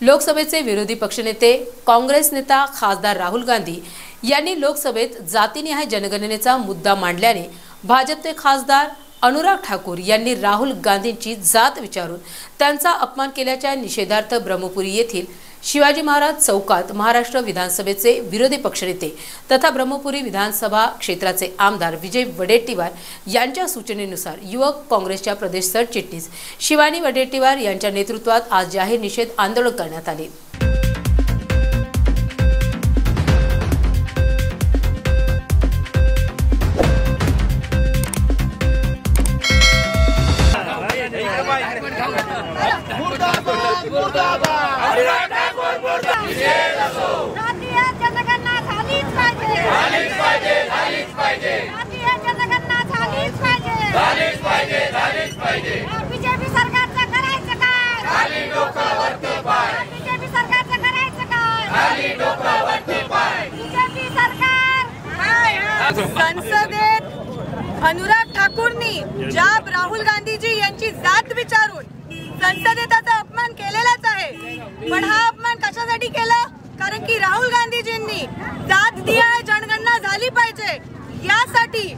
लोकसभेचे विरोधी पक्षनेते काँग्रेस नेता खासदार राहुल गांधी यांनी लोकसभेत जातीनिहाय जनगणनेचा मुद्दा मांडल्याने भाजपचे खासदार अनुराग ठाकूर यांनी राहुल गांधींची जात विचारून त्यांचा अपमान केल्याच्या निषेधार्थ ब्रह्मपुरी येथील शिवाजी महाराज चौकात महाराष्ट्र विधानसभेचे विरोधी पक्षनेते तथा ब्रह्मपुरी विधानसभा क्षेत्राचे आमदार विजय वडेट्टीवार यांच्या सूचनेनुसार युवक काँग्रेसच्या प्रदेश सरचिटणीस शिवानी वडेट्टीवार यांच्या नेतृत्वात आज जाहीर निषेध आंदोलन करण्यात आले. बीजेपी सरकारचं करायचं काय खाली डोकावरती पाय बीजेपी सरकारचं करायचं काय खाली डोकावरती पाय बीजेपी सरकार संसदेत अनुराग ठाकूरनी ज्या राहुल गांधीजी यांची जात विचारून संसदेत त्याचा अपमान केलेलाच आहे. पण हा अपमान कशासाठी केला? कारण की राहुल गांधीजींनी जात दिया जनगणना झाली पाहिजे. यासाठी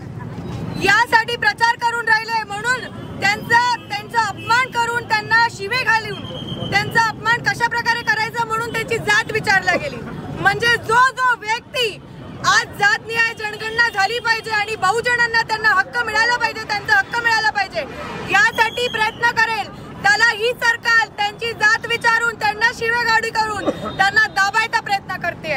यासाठी प्रचार करून राहिले म्हणून त्यांचा त्यांचा अपमान करून त्यांना शिवे घालून त्यांचा अपमान कशा प्रकारे करायचा म्हणून त्यांची जात विचारला गेली. म्हणजे जो जो व्यक्ती आज जात न्याय झाली पाहिजे आणि बहुजनांना त्यांना हक्क मिळाला पाहिजे त्यांचा हक्क मिळाला पाहिजे. यासाठी प्रयत्न करेल. त्याला ही सरकार त्यांची जात विचारून त्यांना शिवेगाडी करून त्यांना दाबायचा प्रयत्न करते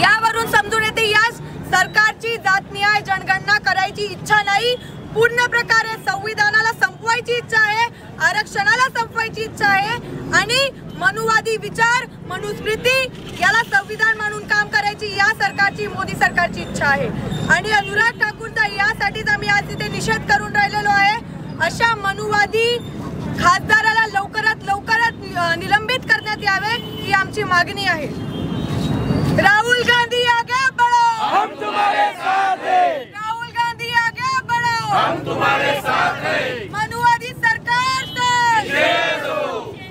यावरून समजून येते या सरकारची जात न्याय जनगणना करायची इच्छा नाही. पूर्ण प्रकारे संविधानाला संपवायची इच्छा आहे आरक्षणाला दाखवायची इच्छा आहे. आणि मनुवादी विचार मनुस्मृती याला संविधान म्हणून काम करायची या सरकारची मोदी सरकारची इच्छा आहे. आणि अनुराग ठाकूरचा यासाठीच आम्ही आज तिथे निषेध करून राहिलेलो आहे. अशा मनुवादी खासदाराला लवकरात लवकरात निलंबित करण्यात यावे ही आमची मागणी आहे. राहुल गांधी आगे.